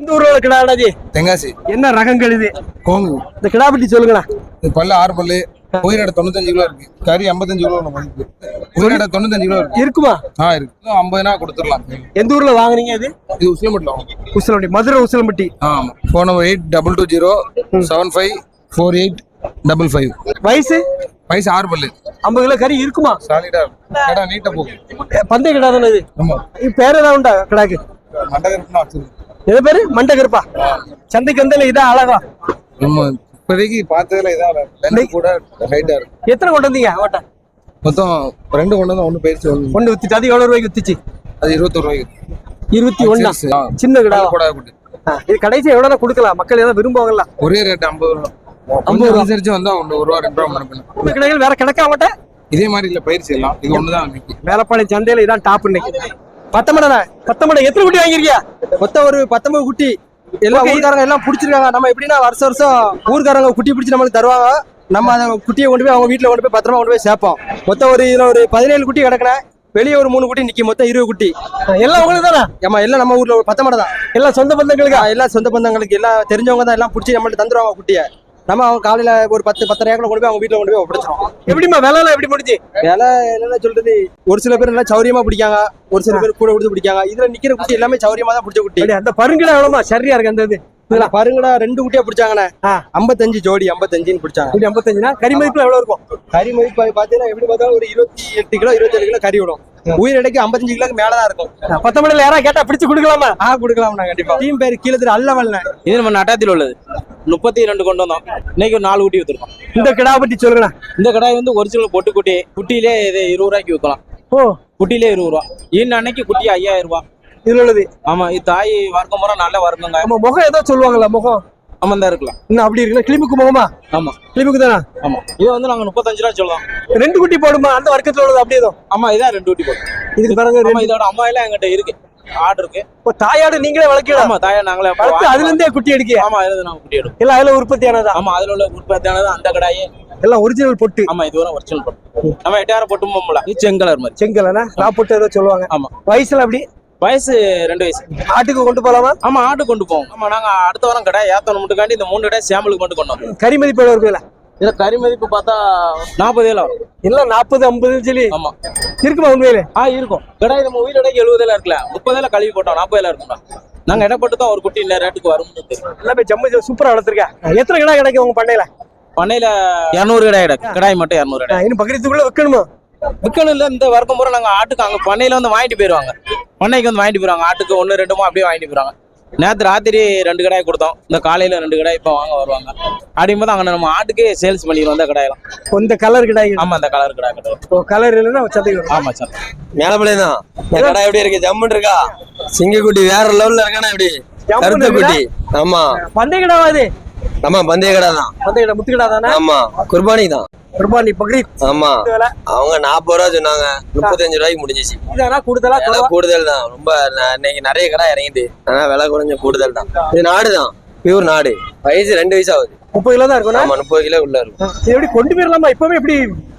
எந்த ஊர்ல கிடா அண்ணாஜி? தெங்காசி என்ன ரகங்கள் இது? கோங்கு. இந்த கிடா பற்றி சொல்லுங்களா இது பல்லு ஆறு பல்லு. உயிரிட தொண்ணூத்தஞ்சு கிலோ இருக்கு. கறி ஐம்பத்தஞ்சு கிலோ மதிப்பு உயிரிட தொண்ணூத்தஞ்சு கிலோ இருக்கு. இருக்குமா? ஆ இருக்கு. ஐம்பதுனா கொடுத்துடலாம். எந்த ஊர்ல வாங்குனீங்க இது? இது உசிலம்பட்டில் வாங்க உசிலம்பட்டி மதுரை உசிலம்பட்டி. ஆமாம் phone number eight double two zero seven five four eight double five வயசு? வயசு ஆறு பல்லு. ஐம்பது கிலோ கறி இருக்குமா? சாலிடா கடை நீட்டாக போகும் பந்தய கிடா தானே இது? இது பேர் ஏதாவது உண்டா கிடாக்கு? மண்டகரப்புனா வச்சிருக்கு எது பேரு? மண்டை கருப்பா சந்தைக்கு வந்தால இதான் அழகா இப்போதைக்கு பார்த்ததுல இதாக லென்த் கூட ஹைட்டாக இருக்கு. எத்தனை கொண்டு வந்தீங்க ஓட்ட மொத்தம் ரெண்டு கொண்டு வந்து ஒன்று போயிடுச்சு ஒன்று ஒன்று வித்துட்டு அது எவ்வளவு ரூபாய்க்கு வித்துச்சு? அது இருபத்தொரு ரூபாய்க்கு இருபத்தி ஒண்ணா? ஆ. சின்ன கிடா கூட இது கடைசி எவ்வளவு கொடுக்கலாம்? மக்கள் ஏதாவது விரும்புவாங்கல்ல? ஒரே ரேட் ஐம்பது ரூபா. ஐம்பது அனுசரிச்சு வந்தா ஒன்று ஒரு ரூபா ரெண்டு ரூபா மணப்பேன் இந்த கடைகள் வேற கிடக்க மாட்டேன் இதே மாதிரி இல்ல பயிற்சி எல்லாம். இது ஒண்ணுதான் வேலைப்பாளையம் சந்தையில இதான் டாப் இன்னைக்கு. பத்தமடா பத்தமடை எத்தனை குட்டி வாங்கிருக்கியா மொத்தம் ஒரு பத்தொன்பது குட்டி. எல்லாம் ஊர்க்காரங்க எல்லாம் பிடிச்சிருக்காங்க. நம்ம எப்படின்னா வருஷம் வருஷம் ஊர்க்காரங்க குட்டி பிடிச்சி நம்மளுக்கு தருவாங்க. நம்ம அந்த குட்டியை கொண்டு போய் அவங்க வீட்டில் கொண்டு போய் பத்திரமா கொண்டு போய் சேர்ப்போம். மொத்தம் ஒரு இதுல ஒரு பதினேழு குட்டி கிடக்குனேன் வெளியே ஒரு மூணு குட்டி நிக்கி மொத்தம் இருபது குட்டி. எல்லாம் உங்களுக்கு தானே? ஏமா எல்லாம் நம்ம ஊர்ல ஒரு பத்தமடை தான். எல்லாம் சொந்த பந்தங்களுக்கு? எல்லாம் சொந்த பந்தங்களுக்கு எல்லாம் தெரிஞ்சவங்க தான். எல்லாம் பிடிச்சி நம்மள்ட்ட தந்துருவாங்க குட்டியை. நம்ம அவங்க காலையில ஒரு பத்து பத்தரையாக்குள்ள கொண்டு போய் அவங்க வீட்டில் கொண்டு போய் ஒப்படைச்சிரும் எப்படிமா விலை எல்லாம் எப்படி முடிஞ்சு? வேலை என்னென்ன சொல்றது? ஒரு சில பேர் நல்லா சௌரியமா பிடிக்காங்க. ஒரு சில பேர் கூட கொடுத்து பிடிக்காங்க. இதுல நிக்கிற குட்டி எல்லாமே சௌரியமா தான் பிடிச்ச குட்டி. அந்த பருங்கிடா எவ்வளவுமா சரியா இருக்கு அந்த இது. பருங்கடா ரெண்டு குட்டியா பிடிச்சாங்கண்ணே. ஐம்பத்தஞ்சு ஜோடி ஐம்பத்தஞ்சுன்னு பிடிச்சாங்க. ஐம்பத்தஞ்சுனா கறி மதிப்புல எவ்வளவு இருக்கும்? கறி மதிப்பு பாத்தீங்கன்னா எப்படி பார்த்தாலும் ஒரு இருபத்தி எட்டு கிலோ இருபத்தி ஏழு கிலோ கறி விடும். உயிர் எடைக்கு ஐம்பத்தஞ்சு கிலோக்கு மேலதான் இருக்கும். பத்தமடையில யாரா கேட்டா பிடிச்சு கொடுக்கலாமா? ஆ கொடுக்கலாம்ண்ணா கண்டிப்பா. டீம் பேர் கீழே திரு அல்லவல்ல. இது நம்ம நட்டாத்தில் உள்ளது. முப்பத்தி ரெண்டு கொண்டு வந்தோம். இன்னைக்கு ஒரு நாலு குட்டி வித்துருக்கோம். இந்த கிடா பத்தி சொல்லுங்கண்ணா. இந்த கடாய் வந்து ஒரிஜினல் பொட்டு குட்டி குட்டியிலே இது இருபது ரூபாய்க்கு விற்கலாம் ஓ. குட்டியிலே இருபது ரூபா. இன்னும் அன்னைக்கு குட்டி ஐயாயிரம் ரூபா. இதுல உள்ளது ஆமா இது தாய் வர்க்கம் முறை நல்ல வர்க்கங்க நம்ம முகம் ஏதோ சொல்லுவாங்கல்ல முகம்? ஆமா தான் இருக்கலாம் இன்னும் அப்படி இருக்குல்ல? கிளிமுக்கு முகமா? ஆமா. கிளிமுக்கு தானே? ஆமா. இது வந்து நாங்க முப்பத்தஞ்சு ரூபா சொல்லலாம் ரெண்டு குட்டி போடுமா? அந்த வர்க்கத்துல உள்ளது அப்படியே தான் ஆமா இதான் ரெண்டு குட்டி போடும் இதுக்கு ஆமா ரெண்டு- இதோட அம்மா எல்லாம் எங்கிட்ட இருக்கு. ஆர்டர் இருக்கு. இப்போ தாயாடு நீங்களே வளர்க்கலாம் ஆமா தாயை நாங்களே வளர்த்து அதுல இருந்தே குட்டி எடுக்கியா ஆமா இதுல நாங்க குட்டி எடுக்கும் எல்லாம் அதுல உற்பத்தியானதா? ஆமா அதுல உள்ள உற்பத்தியானது அந்த கடாயே. எல்லாம் ஒரிஜினல் பொட்டு. ஆமா இது வரை ஒரிஜினல் பொட்டு. நம்ம எட்டாயிரம் பொட்டும் போகல இது செங்கலர் மாதிரி. செங்கலனா நான் பொட்டு ஏதோ சொல்லுவாங்க. ஆமா. வயசுல அப்படி வயசு ரெண்டு வயசு. ஆட்டுக்கு கொண்டு போலாமா? ஆமா ஆட்டு கொண்டு போவோம். ஆமா நாங்க அடுத்த வாரம் கடை ஏத்தணும் மட்டுக்காண்டி இந்த மூணு கடை சாம்பிளுக்கு மட்டும் கொண்டு வந்தோம். கறி மதிப்பு எவ்வளவு இருக்குல்ல இதுல கறி மதிப்பு பார்த்தா நாற்பது ஏழு வரும். எல்லாம் நாற்பது ஐம்பது சொல்லி? ஆமா. இருக்குமா உண்மையிலே ஆ இருக்கும். கடை நம்ம உயிரோடைக்கு எழுபதுல இருக்குல்ல. முப்பதுல கழுவி போட்டோம் நாற்பதுல இருக்கும்டா. நாங்க இடப்பட்டு தான் ஒரு குட்டி இந்த ரேட்டுக்கு வரும் எல்லாமே ஜம்மு சூப்பரா வளர்த்துருக்கேன் எத்தனை கிடா கிடைக்கும் உங்க பண்ணையில? பண்ணையில இரநூறு கடை கிடக்கு கடாய் மட்டும் இரநூறு கடை இன்னும் பக்கத்துக்குள்ள வைக்கணுமா விற்கணும்? இல்ல இந்த வர்க்கம் பூரா நாங்க ஆட்டுக்கு அங்க பண்ணையில வந்து வாங்கிட்டு போயிருவாங்க. பண்ணைக்கு வந்து வாங்கிட்டு போயிருவாங்க ஆட்டுக்கு ஒன்று ரெண்டுமோ அப்படியே வாங்கிட்டு போயிருவாங்க நேற்று ராத்திரி ரெண்டு கடாய் கொடுத்தோம். இந்த காலையில ரெண்டு கடாய் இப்போ வாங்க வருவாங்க. அப்படிங்கும்போது அங்க நம்ம ஆட்டுக்கே சேல்ஸ் பண்ணிடுவோம் அந்த கடாயெல்லாம். இந்த கலர் கிடாய். ஆமா அந்த கலர் கடாய் கடை கலர் இல்லைன்னா சந்தைக்கு வரும் ஆமா சார் மேலப்பள்ளி தான் இந்த கடை எப்படி இருக்கு? ஜம்முன்னு இருக்கா? சிங்கக்குட்டி வேற லெவல்ல இருக்கானே எப்படி? கருத்த இருக்குடா. குட்டி ஆமா. பந்தய கிடாவா இது? ஆமா பந்தய கடை தான் பந்தய கிடா முத்து கிடா தானே ஆமா குர்பானி தான் குர்பானி பக்ரீத். ஆமா. இது விலை. அவங்க நாற்பது ரூபா சொன்னாங்க. முப்பத்தஞ்சு ரூபாய்க்கு முடிஞ்சிச்சு. இதானா? கூடுதலா விலை? கூடுதல் தான். ரொம்ப இன்னைக்கு நிறைய கடை இறங்கிட்டு. ஆனா விலை குறைஞ்ச கூடுதல் தான். இது நாடு தான். பியூர் நாடு. வயசு ரெண்டு வயசு ஆகுது. முப்பது கிலோ தான் ஆமா முப்பது கிலோ உள்ள இருக்கும். எப்படி கொண்டு போயிடலாமா? இப்பவே எப்படி?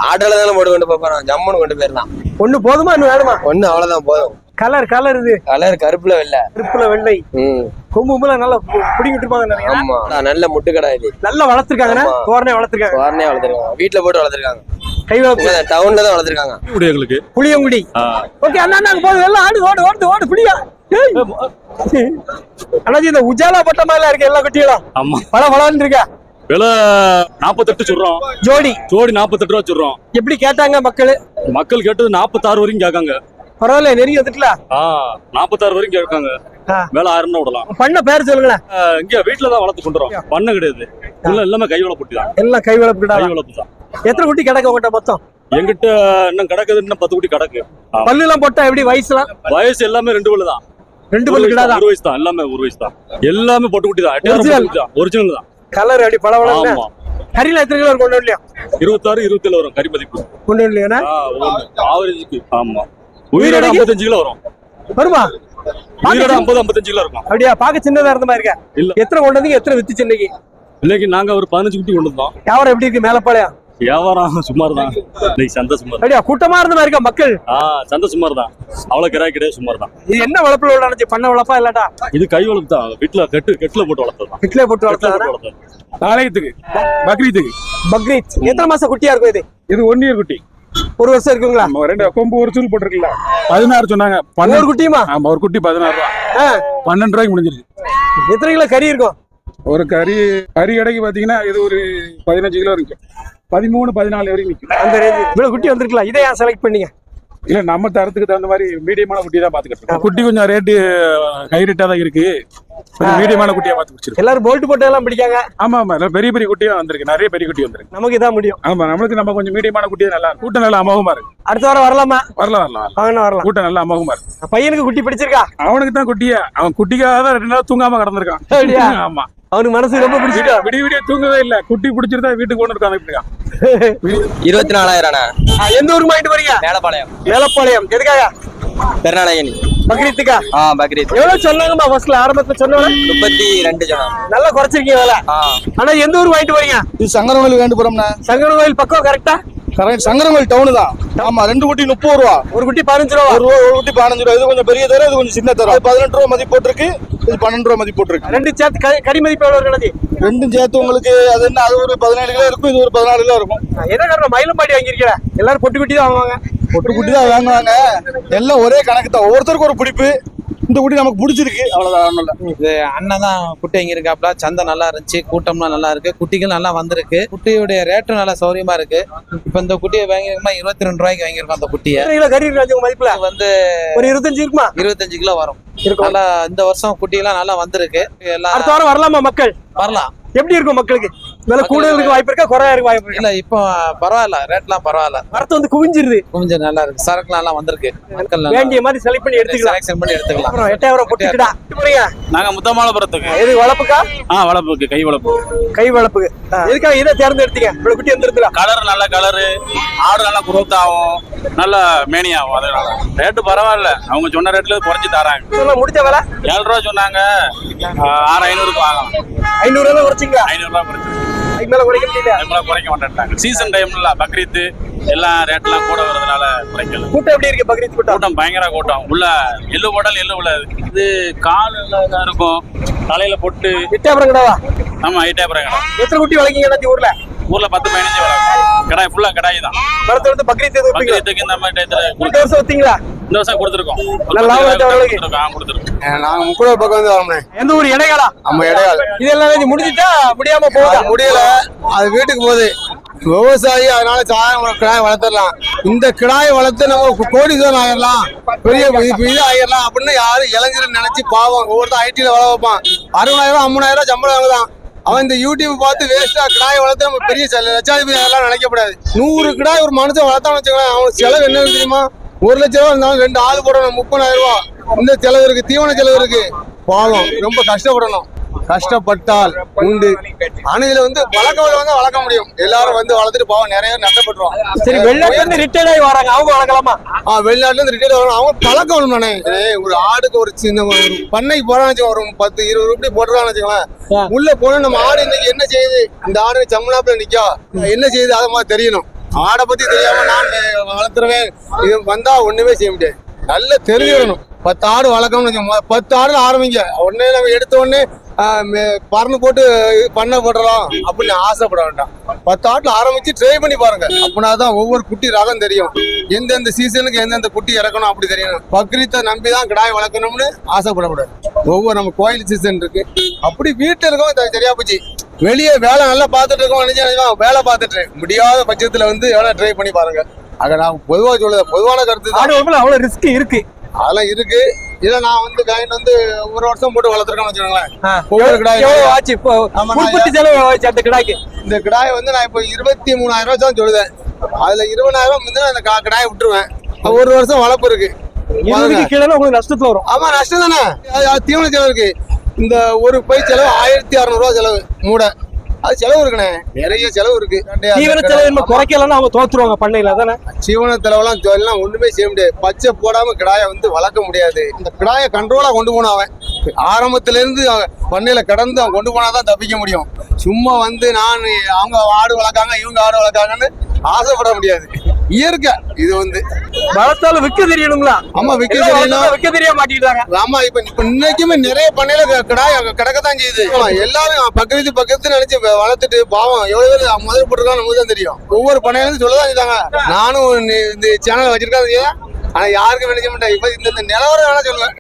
ஆட்டோல தானே போட்டு கொண்டு போறோம் ஜம்முன்னு கொண்டு போயிடலாம். ஒண்ணு போதுமா? இன்னும் வேணுமா? ஒண்ணு அவ்வளவுதான் போதும். கலர் கலர் இது. கலர் கருப்புல வெள்ள. கருப்புல வெள்ளை. கொம்பு நல்லா பிடிங்கிட்டு இருப்பாங்க ஆமா. நல்ல முட்டு கடை இது. நல்லா வளர்த்துருக்காங்கண்ணா? ஆமா. தோரணை வளர்த்துருக்காங்க. வாரனே வளர்த்துருக்காங்க. வீட்டுல போட்டு வளர்த்துருக்காங்க. கை வளர்ப்பு. டவுன்ல தான் வளர்த்துருக்காங்க. புளியங்குடி. ஓகே அண்ணா நாங்க போதும் எல்லாம் ஆடு ஓடு ஓடு ஓடு புளியா. அண்ணாஜி இந்த உஜாலா பட்ட மாதிரிலாம் இருக்கு எல்லா குட்டிகளும். ஆமா. பல பலன்னு இருக்கா. விலை நாற்பத்தெட்டு சொல்றோம். ஜோடி. ஜோடி நாற்பத்தெட்டு ரூபா சொல்றோம். எப்படி கேட்டாங்க மக்கள்? மக்கள் கேட்டது நாற்பத்தாறு வரைக்கும் கேட்காங்க. பரவாயில்ல நெருங்கி வந்துட்டுல. ஆ நாற்பத்தாறு வரைக்கும் கேட்காங்க. வேலை ஆயிரம் விடலாம். பண்ண பேர் சொல்லுங்களேன் இங்க வீட்டுல தான் வளர்த்து கொண்டுறோம் பண்ண கிடையாது. இல்ல எல்லாமே கை வளர்ப்பு தான். எல்லாம் கை வளர்ப்பு கை வளர்ப்பு தான். எத்தனை குட்டி கிடக்கு உங்ககிட்ட மொத்தம்? எங்கிட்ட இன்னும் கிடக்குது இன்னும் பத்து குட்டி கிடக்கு. பல்லு எல்லாம் போட்டா எப்படி வயசுலாம்? வயசு எல்லாமே ரெண்டு பல்லு தான். ரெண்டு பல்லு வயசு கிடா தான், தான் ஒரு வயசு தான். எல்லாமே ஒரு வயசு தான். எல்லாமே பொட்டு குட்டி தான். ஒரிஜினல் தான். கலர் அப்படி பல ஆமா. கறியில எத்தனை கிலோ கொண்டு வரலையா? இருபத்தாறு இருபத்தேழு வரும் கறி மதிப்பு. கொண்டு வரலையா ஆவரேஜுக்கு. ஆமா. உயிரோட? ஐம்பத்தஞ்சு கிலோ வரும். வருமா? உயிரோட ஐம்பது ஐம்பத்தஞ்சு கிலோ இருக்கும். அப்படியா? பாக்க சின்னதா இருந்த மாதிரி இருக்கா? இல்ல. எத்தனை கொண்டு வந்தீங்க? எத்தனை வித்துச்சு இன்னைக்கு? இன்னைக்கு நாங்க ஒரு பதினஞ்சு குட்டி கொண்டு வந்தோம். வியாபாரம் எப்படி இருக்கு? மேலப்பாளையம்? வியாபாரம் சுமார் தான் இன்னைக்கு சந்தை சுமார். அப்படியா? கூட்டமா இருந்த மாதிரி இருக்கா மக்கள்? ஆ சந்தை சுமார் தான் அவ்வளவு கிராய் கிடையாது சுமார் தான் இது என்ன வளர்ப்புல நடந்துச்சு பண்ண வளர்ப்பா இல்லாட்டா? இது கை வளர்ப்பு தான். வீட்டுல கெட்டு கெட்டுல போட்டு வளர்த்தது கெட்டுல வளர்த்தா போட்டு வளர்த்தது. ஆலயத்துக்கு பக்ரீத்துக்கு. பக்ரீத். எத்தனை மாசம் குட்டியா இருக்கும் இது? இது ஒன் இயர் குட்டி. ஒரு வருஷம் இருக்குங்களா? நம்ம ரெண்டு கொம்பு ஒரு சூல் போட்டிருக்கல பதினாறு சொன்னாங்க. ஒரு குட்டியுமா? ஆமா ஒரு குட்டி பதினாறு ரூபா. பன்னெண்டு ரூபாய்க்கு முடிஞ்சிருச்சு எத்தனை கிலோ கறி இருக்கும்? ஒரு கறி கறி கடைக்கு பாத்தீங்கன்னா இது ஒரு பதினஞ்சு கிலோ இருக்கு பதிமூணு பதினாலு வரைக்கும் நிற்கும் அந்த ரேஞ்சு இவ்வளவு குட்டி வந்திருக்கலாம். இதை ஏன் செலக்ட் பண்ணீங்க? இல்ல நம்ம தரத்துக்கு தகுந்த மாதிரி மீடியமான குட்டி தான் பாத்துக்கிட்டு இருக்கோம். குட்டி கொஞ்சம் ரேட்டு ஹை ரேட்டா தான் இருக்கு. மீடியமான குட்டியா பார்த்து வச்சிருக்கோம் எல்லாரும் போல்ட் போட்டு எல்லாம் பிடிக்காங்க. ஆமா ஆமா. பெரிய பெரிய குட்டியா வந்திருக்கு. நிறைய பெரிய குட்டி வந்திருக்கு. நமக்கு இதான் முடியும். ஆமா நம்மளுக்கு நம்ம கொஞ்சம் மீடியமான குட்டியா நல்லா இருக்கு. கூட்டம் நல்லா அமோகமா இருக்கு. அடுத்த வாரம் வரலாமா? வரலாம் வரலாம் வரலாம். கூட்டம் நல்லா அமோகமா இருக்கு. பையனுக்கு குட்டி பிடிச்சிருக்கா? அவனுக்கு தான் குட்டியா. அவன் குட்டிக்காக தான் ரெண்டு நாள் தூங்காம கிடந்திருக்கான்? ஆமா. அவனுக்கு மனசு ரொம்ப பிடிச்சிட்டா விடிய விடிய தூங்கவே இல்ல. குட்டி பிடிச்சிருந்தா வீட்டுக்கு கொண்டு இருக்காங்க இருபத்தி நாலாயிரம் எந்த ஊருக்கு வாங்கிட்டு போறீங்க? மேலப்பாளையம். மேலப்பாளையம். எதுக்காக? பெருநாளையனி. பக்ரீத்துக்கா? ஆ பக்ரீத். எவ்வளவு சொன்னாங்கம்மா ஃபர்ஸ்ட்ல ஆரம்பத்துல சொன்னாங்க முப்பத்தி ரெண்டு நல்லா குறைச்சிருக்கீங்க வேலை. ஆனா எந்த ஊருக்கு வாங்கிட்டு போறீங்க? இது சங்கரங்கோயில் வேண்டுபுறம்ண்ணே சங்கரன் கோயில் பக்கம் கரெக்டா கரெக்ட் சங்கரங்கோயில் டவுனு தான். ஆமா ரெண்டு குட்டி முப்பது ரூபா. ஒரு குட்டி பதினஞ்சு ரூபா. ஒரு ரூபா ஒரு குட்டி பதினஞ்சு ரூபா. இது கொஞ்சம் பெரிய தர இது கொஞ்சம் சின்ன தர. பதினெட்டு ரூபா மதிப்பு போட்டிருக்கு இது பன்னெண்டு ரூபா மதிப்பு போட்டிருக்கு. ரெண்டு சேர்த்து க- கறி மதிப்பு எவ்வளவு ரெண்டும் சேர்த்து உங்களுக்கு அது என்ன அது ஒரு பதினேழு கிலோ இருக்கும் இது ஒரு பதினாலு கிலோ இருக்கும். என்ன காரணம்? மயிலம்பாடி வாங்கியிருக்கீங்க எல்லாரும் பொட்டு குட்டி தான் வாங்குவாங்க. பொட்டு குட்டி தான் வாங்குவாங்க. எல்லாம் ஒரே கணக்கு தான். ஒவ்வொருத்தருக்கும் ஒரு பிடிப்பு. இந்த குட்டி நமக்கு பிடிச்சிருக்கு. இல்ல. இது அண்ணன் தான் குட்டி வாங்கியிருக்காப்ல. சந்தை நல்லா இருந்துச்சு கூட்டம்லாம் நல்லா இருக்கு குட்டிகள் நல்லா வந்திருக்கு. குட்டியுடைய ரேட்டும் நல்லா சௌரியமா இருக்கு. இப்போ இந்த குட்டியை வாங்கியிருக்கோம்னா இருபத்தி ரெண்டு ரூபாய்க்கு வாங்கியிருக்கோம் அந்த குட்டியை. கறி மதிப்புல? வந்து ஒரு இருபத்தஞ்சு இருக்குமா? இருபத்தஞ்சு கிலோ வரும். இருக்கும். நல்லா இந்த வருஷம் குட்டியெல்லாம் நல்லா வந்திருக்கு. எல்லாம் அடுத்த வாரம் வரலாமா மக்கள்? வரலாம். எப்படி இருக்கும் மக்களுக்கு? விலை கூட இருக்க வாய்ப்பு இருக்கா? குறையா இருக்க வாய்ப்பு இல்ல இப்போ பரவாயில்ல ரேட்லாம் பரவாயில்ல. வரத்து வந்து குவிஞ்சிருது. கொஞ்சம் நல்லா இருக்கு. சரக்குலாம் நல்லா வந்திருக்கு வேண்டிய மாதிரி செலக்ட் பண்ணி எடுத்துக்கலாம். செலக்ஷன் பண்ணி எடுத்துக்கலாம். அப்புறம் எட்டாயிரம் பொட்டுக்கிட்டா. நாங்க முத்தமாலபுரத்துக்கு எது வளர்ப்புக்கா? ஆ வளர்ப்புக்கு கை வளர்ப்பு. கை வளர்ப்புக்கு. எதுக்காக இதை தேர்ந்தெடுத்தீங்க? இவ்வளவு குட்டி வந்துருக்கலாம் கலர் நல்ல கலரு ஆடு நல்லா குரோத் ஆகும். நல்ல மேனி ஆகும் அதனால. ரேட்டு பரவாயில்ல. அவங்க சொன்ன ரேட்ல குறைச்சி தராங்க. முடிஞ்ச விலை? ஏழு ரூபா சொன்னாங்க. ஆறு ஐநூறுக்கு வாங்கலாம். ஐநூறு ரூபாய் குறைச்சிங்களா? ஐநூறு ரூபா குறைச்சு அதுக்கு மேல குறைக்க முடியல. குறைக்க மாட்டேன்ட்டாங்க. சீசன் டைம்ல பக்ரீத்து எல்லாம் ரேட்லாம் கூட வரதுனால குறைக்கல. கூட்டம் எப்படி இருக்கு பக்ரீத் கூட்டம்? கூட்டம் பயங்கர கூட்டம். உள்ள எள்ளு போட்டால் எள்ளு உள்ள. இது கால் இருக்கும். தலையில பொட்டு. எட்டாயிரம் கிடாவா ஆமா ஐட்டே கடை. எத்தனை குட்டி வளர்க்கீங்க எல்லாத்தையும் ஊர்ல? ஊர்ல பத்து பதினஞ்சு வளர்க்கும். கடாய் ஃபுல்லா கடாய் தான். பக்ரீத்? பக்ரீத்துக்கு இந்த மாதிரி டயத்துல வருஷம் வைத்தீங்களா இந்த வருஷம் கொடுத்துருக்கோம். நல்ல லாபம் ஆச்சா உங்களுக்கு? கொடுத்துருக்கோம். ஆ, கொடுத்துருக்கோம். நாங்க முக்கூட பக்கம் வந்து வரோம்ண்ணே எந்த ஊர்? இடையாளா? நம்ம இடையாள். இது எல்லாம் முடிஞ்சிட்டா முடியாம போகுதா முடியல. அது வீட்டுக்கு போகுது விவசாயி அதனால சாயம் ஒரு கிடாய் வளர்த்துடலாம். இந்த கிடாய் வளர்த்து நம்ம கோடீஸ்வரன் ஆயிடலாம். பெரிய இது ஆயிடலாம் அப்படின்னு யாரும் இளைஞர் நினைச்சு பாவம். ஒவ்வொருத்தர் ஐடியில் வள வைப்பான் அறுபதாயிரம் ஐம்பதாயிரம் சம்பளம் வாங்குதான். அவன் இந்த யூடியூப் பார்த்து வேஸ்டா கிடாய் வளர்த்து நம்ம பெரிய செல- லட்சாதிபதி எல்லாம் நினைக்கக்கூடாது. நூறு கிடாய் ஒரு மனுஷன் வளர்த்தான்னு வச்சுக்கலாம் அவன் செலவு என்ன தெரியுமா? ஒரு லட்ச ரூபா இருந்தாலும் ரெண்டு ஆள் போடணும் முப்பதாயிரம் ரூபா. இந்த செலவு இருக்கு தீவன செலவு இருக்கு. பாவம் ரொம்ப கஷ்டப்படணும். கஷ்டப்பட்டால் உண்டு. ஆனா இதுல வந்து வளர்க்க வந்து வளர்க்க முடியும். எல்லாரும் வந்து வளர்த்துட்டு பாவம் நிறைய நஷ்டப்பட்டுருவாங்க. சரி வெளிநாட்டுல இருந்து ரிட்டையர்ட் ஆகி வராங்க. அவங்க வளர்க்கலாமா? ஆ வெளிநாட்டுல இருந்து ரிட்டையர் வரணும் அவங்க பழக்கம் நானே ஒரு ஆடுக்கு ஒரு சின்ன ஒரு பண்ணைக்கு போறான்னு ஒரு பத்து இருபது ரூபாய் போட்டுருக்கான்னு வச்சுக்கோங்களேன். உள்ள போனா நம்ம ஆடு இன்னைக்கு என்ன செய்யுது? இந்த ஆடு சம்மனாப்புல நிக்கா. என்ன செய்யுது? அதை மாதிரி தெரியணும். ஆடை பத்தி தெரியாம நான் வளர்த்துருவேன் இது வந்தா ஒண்ணுமே செய்ய முடியாது. நல்ல தெரிஞ்சிடணும் பத்து ஆடு வளர்க்கணும்னு வச்சுக்கோங்க பத்து ஆடு ஆரம்பிங்க. உடனே நம்ம எடுத்த உடனே பறந்து போட்டு இது பண்ண போடுறோம் அப்படின்னு ஆசைப்பட வேண்டாம். பத்து ஆட்டில் ஆரம்பிச்சு ட்ரை பண்ணி பாருங்க. அப்படின்னா தான் ஒவ்வொரு குட்டி ரகம் தெரியும். எந்தெந்த சீசனுக்கு எந்தெந்த குட்டி இறக்கணும் அப்படி தெரியணும் பக்ரீத்தை நம்பி தான் கிடாய் வளர்க்கணும்னு ஆசைப்படக்கூடாது. ஒவ்வொரு நம்ம கோயில் சீசன் இருக்கு. அப்படி வீட்டில் இருக்கவங்க சரியா போச்சு. வெளியே வேலை நல்லா பார்த்துட்டு இருக்கோம் நினைச்சா வேலை பார்த்துட்டு முடியாத பட்சத்தில் வந்து வேலை ட்ரை பண்ணி பாருங்க. ஆக நான் பொதுவாக சொல்லுது பொதுவான கருத்து தான். அவ்வளவு ரிஸ்க் இருக்கு. அதெல்லாம் இருக்கு. இதை நான் வந்து காயின் வந்து ஒரு வருஷம் போட்டு வளர்த்துருக்கேன்னு வச்சுக்கோங்களேன். ஒவ்வொரு ஆச்சு? இப்போ நான் உற்பத்தி செலவு அந்த கிடாய்க்கு. இந்த கிடாய் வந்து நான் இப்போ இருபத்தி மூணாயிரம் ரூபாய் தான் சொல்லுதேன். அதுல இருபதாயிரம் வந்து அந்த கா- கிடாயை விட்டுருவேன். ஒரு வருஷம் வளர்ப்பு இருக்கு. இருபதுக்கு கீழே உங்களுக்கு நஷ்டத்துல வரும். ஆமா நஷ்டம் தானே? தீவன செலவு இருக்கு. இந்த ஒரு பை செலவு ஆயிரத்தி அறநூறுவா செலவு மூட. அது செலவு இருக்குண்ணே. நிறைய செலவு இருக்கு. தீவன செலவு என்ன குறைக்கலன்னா அவங்க தோத்துருவாங்க பண்ணையில அதானே? சீவன செலவெல்லாம் எல்லாம் ஒண்ணுமே செய்ய முடியாது. பச்சை போடாம கிடாயை வந்து வளர்க்க முடியாது. இந்த கிடாயை கண்ட்ரோலா கொண்டு போன அவன். ஆரம்பத்துல இருந்து பண்ணையில கடந்து அவன் கொண்டு போனாதான் தப்பிக்க முடியும். சும்மா வந்து நான் அவங்க ஆடு வளர்க்காங்க இவங்க ஆடு வளர்க்காங்கன்னு ஆசைப்பட முடியாது. இயற்கை. இது வந்து வளர்த்தாலும் விற்க தெரியணுங்களா ஆமா விக்க எல்லாம் தெரியணும் விற்க தெரிய மாட்டேங்கிறாங்க. ஆமா இப்ப இப்ப இன்னைக்குமே நிறைய பண்ணையில க- கிடாய் அங்க கிடக்கத்தான் செய்யுது. எல்லாரும் பக்கத்து பக்கத்து நினைச்சு வளர்த்துட்டு பாவம் எவ்வளவு பேர் முதல் போட்டுருக்காங்க நமக்கு தான் தெரியும். ஒவ்வொரு பண்ணையில இருந்து சொல்லதான் செய்தாங்க. நானும் இந்த சேனல் வச்சிருக்காங்க ஆனா யாருக்கும் நினைக்க மாட்டேன். இப்ப இந்த இந்த நிலவரம் வேணா சொல்லுவேன்.